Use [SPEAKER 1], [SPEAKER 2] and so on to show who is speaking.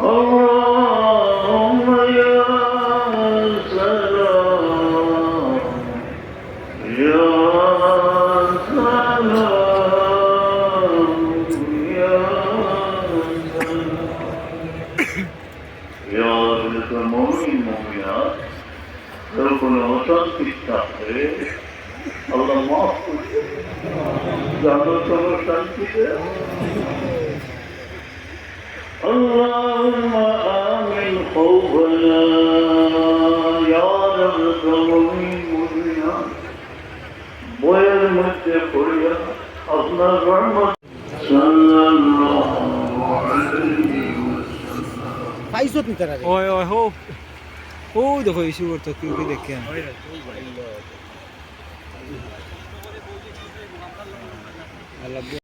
[SPEAKER 1] اللهم يا سلام يا سلام يا سلام يا رب المؤمن المؤمنات ربنا অশান্তি থাকলে আল্লাহ মাফ করবে জানো তোমার শান্তিতে اللهم آمن خوفنا يا رب المؤمن المؤمنات বইয়ের মধ্যে পড়িয়া আপনার রহমত সাল্লাল্লাহু আলাইহি ওয়াসাল্লাম
[SPEAKER 2] পাইছো তুই তারা
[SPEAKER 3] ওই ওই হো ও দেখো ইস্যু করতো কি কি দেখে আল্লাহ